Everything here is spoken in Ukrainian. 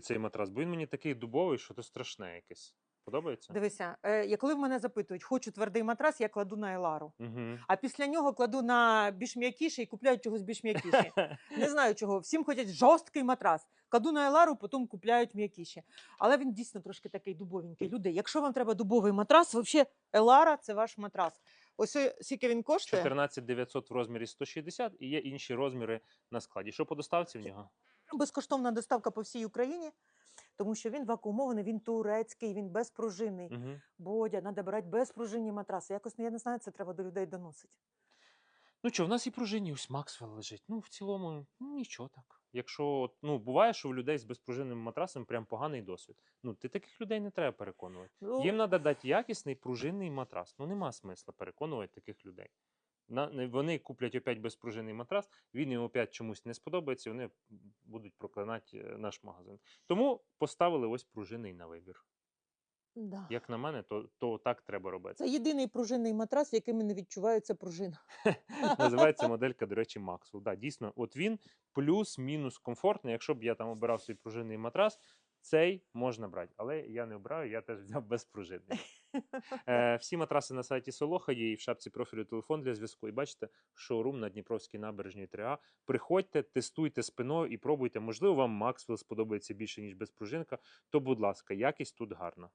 цей матрас, бо він мені такий дубовий, що то страшне якесь. Подобається? Дивися, е, я коли в мене запитують, хочу твердий матрас, я кладу на Елару. Угу. А після нього кладу на більш м'якіший і купляють чогось більш м'якіші. Не знаю чого. Всім хочуть жорсткий матрас. Кладу на Елару, потім купляють м'якіші. Але він дійсно трошки такий дубовенький. Люди, якщо вам треба дубовий матрас, взагалі Елара це ваш матрас. Ось е, скільки він коштує. 14 900 в розмірі 160 і є інші розміри на складі. Що по доставці в нього? Безкоштовна доставка по всій Україні, тому що він вакуумований, він турецький, він безпружинний. Угу. Бодя, треба брати безпружинні матраси. Якось я не знаю, це треба до людей доносити. Ну що, в нас і пружинні, ось Максвелл лежить. Ну, в цілому, ну, нічого так. Якщо ну, буває, що у людей з безпружинним матрасом прям поганий досвід. Ну, ти таких людей не треба переконувати. Ну, Їм треба дати якісний пружинний матрас. Ну, нема смисла переконувати таких людей. Вони куплять опять безпружинний матрас, він їм опять чомусь не сподобається, вони будуть проклинати е, наш магазин. Тому поставили ось пружинний на вибір. да. Як на мене, то, то так треба робити. Це єдиний пружинний матрас, в яким не відчувається пружина. Називається моделька, до речі, Maxwell. Да, дійсно, от він плюс-мінус комфортний. Якщо б я там обирав свій пружинний матрас, цей можна брати. Але я не обираю, я теж взяв безпружинний. Е, всі матраси на сайті Солоха є і в шапці профілю телефон для зв'язку. І бачите, шоурум на Дніпровській набережній 3А. Приходьте, тестуйте спиною і пробуйте. Можливо, вам Максвелл сподобається більше, ніж безпружинка. То, будь ласка, якість тут гарна.